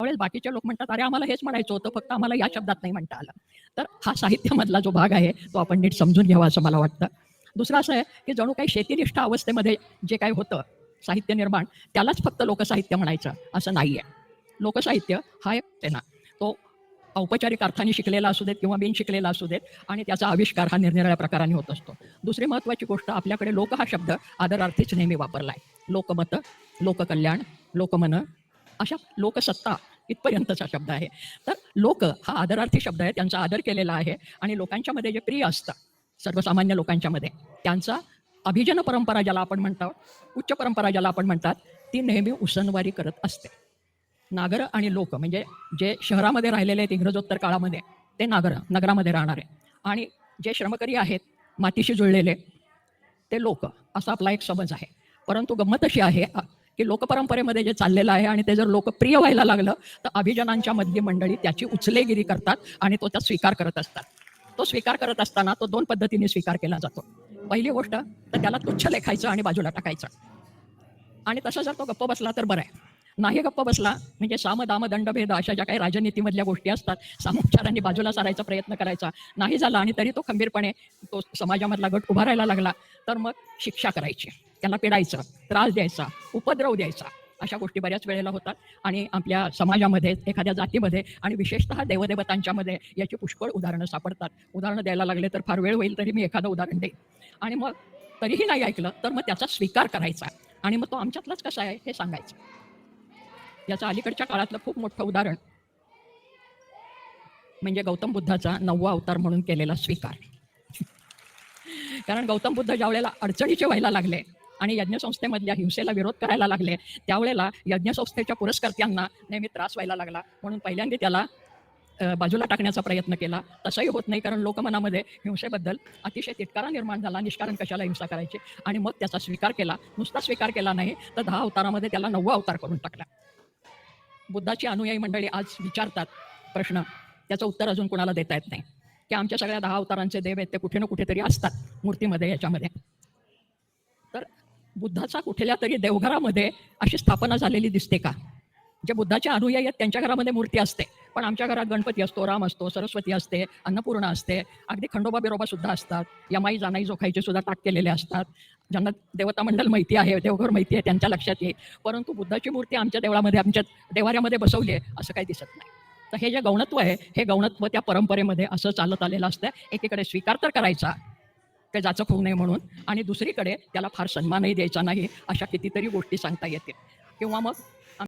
त्यावेळेस बाकीचे लोक म्हणतात अरे आम्हाला हेच म्हणायचं होतं फक्त आम्हाला या शब्दात नाही म्हणता आलं. तर हा साहित्यामधला जो भाग आहे तो आपण नीट समजून घ्यावा असं मला वाटतं. दुसरं असं आहे की जणू काही शेतीनिष्ठ अवस्थेमध्ये जे काही होतं साहित्य निर्माण त्यालाच फक्त लोकसाहित्य म्हणायचं असं नाही आहे लोकसाहित्य हा एक त्यांना ना तो औपचारिक अर्थाने शिकलेला असू देत किंवा बिन शिकलेला असू देत आणि त्याचा आविष्कार हा निरनिराळ्या प्रकाराने होत असतो. दुसरी महत्त्वाची गोष्ट आपल्याकडे लोक हा शब्द आदरार्थीच नेहमी वापरला आहे लोकमत लोककल्याण लोकमन अशा लोकसत्ता इथपर्यंतचा शब्द आहे. तर लोक हा आदरार्थी शब्द आहे त्यांचा आदर केलेला आहे आणि लोकांच्या मध्ये जे प्रिय असतं सर्वसामान्य लोकांच्या मध्ये त्यांचा अभिजन परंपरा ज्याला आपण म्हणतो उच्च परंपरा ज्याला आपण म्हणतात ती नेहमी उसनवारी करत असते. नागर आणि लोक म्हणजे जे शहरामध्ये राहिलेले आहेत इंग्रजोत्तर काळामध्ये ते नागर नगरामध्ये राहणारे. आणि जे श्रमकरी आहेत मातीशी जुळलेले ते लोक असा आपला एक समज आहे. परंतु गंमत अशी आहे की लोकपरंपरेमध्ये जे चाललेलं आहे आणि ते जर लोकप्रिय व्हायला लागलं तर अभिजनांच्या मधली मंडळी त्याची उचलेगिरी करतात आणि तो त्यात स्वीकार करत असतात. तो स्वीकार करत असताना तो दोन पद्धतीने स्वीकार केला जातो. पहिली गोष्ट तर त्याला तुच्छ लेखायचं आणि बाजूला टाकायचं. आणि तसं जर तो गप्प बसला तर बरं आहे. नाही गप्प बसला म्हणजे साम दाम दंडभेद अशा ज्या काही राजनीतीमधल्या गोष्टी असतात सामोपचारांनी बाजूला सारायचा प्रयत्न करायचा. नाही झाला आणि तरी तो खंबीरपणे तो समाजामधला गट उभा राहायला लागला तर मग शिक्षा करायची. त्याला पिडायचं त्रास द्यायचा उपद्रव द्यायचा अशा गोष्टी बऱ्याच वेळेला होतात. आणि आपल्या समाजामध्ये एखाद्या जातीमध्ये आणि विशेषतः देवदेवतांच्यामध्ये याची पुष्कळ उदाहरणं सापडतात. उदाहरणं द्यायला लागले तर फार वेळ होईल तरी मी एखादं उदाहरण देईन. आणि मग तरीही नाही ऐकलं तर मग त्याचा स्वीकार करायचा. आणि मग तो आमच्यातलाच कसा आहे हे सांगायचं. याचं अलीकडच्या काळातलं खूप मोठं उदाहरण म्हणजे गौतम बुद्धाचा नववा अवतार म्हणून केलेला स्वीकार. कारण गौतम बुद्ध ज्या वेळेला अडचणीचे व्हायला लागले आणि यज्ञसंस्थेमधल्या हिंसेला विरोध करायला लागले. त्यावेळेला यज्ञसंस्थेच्या पुरस्कर्त्यांना नेहमी त्रास व्हायला लागला. म्हणून पहिल्यांदा त्याला बाजूला टाकण्याचा प्रयत्न केला. तसंही होत नाही कारण लोकमनामध्ये हिंसेबद्दल अतिशय तिटकारा निर्माण झाला. निष्कारण कशाला हिंसा करायची? आणि मग त्याचा स्वीकार केला. नुसता स्वीकार केला नाही तर दहा अवतारामध्ये त्याला नववा अवतार करून टाकला. बुद्धाची अनुयायी मंडळी आज विचारतात प्रश्न. त्याचं उत्तर अजून कोणाला देता येत नाही? की आमच्या सगळ्या दहा अवतारांचे देव आहेत ते कुठे ना कुठेतरी असतात मूर्तीमध्ये याच्यामध्ये. बुद्धाचा कुठल्या तरी देवघरामध्ये अशी स्थापना झालेली दिसते का? जे बुद्धाच्या अनुयायी आहेत त्यांच्या घरामध्ये मूर्ती असते. पण आमच्या घरात गणपती असतो राम असतो सरस्वती असते अन्नपूर्णा असते अगदी खंडोबा बिरोबा सुद्धा असतात. यमाई जानाई जोखाईचे सुद्धा टाक केलेले असतात. ज्यांना देवता मंडल माहिती आहे देवघर माहिती आहे त्यांच्या लक्षात येईल. परंतु बुद्धाची मूर्ती आमच्या देवळामध्ये आमच्या देवाऱ्यामध्ये बसवली आहे असं काही दिसत नाही. तर हे जे गौणत्व आहे हे गौणत्व त्या परंपरेमध्ये असं चालत आलेलं असतं. एकीकडे स्वीकार तर करायचा ते जाचक होऊ नये म्हणून. आणि दुसरीकडे त्याला फार सन्मानही द्यायचा नाही अशा कितीतरी गोष्टी सांगता येतील. किंवा मग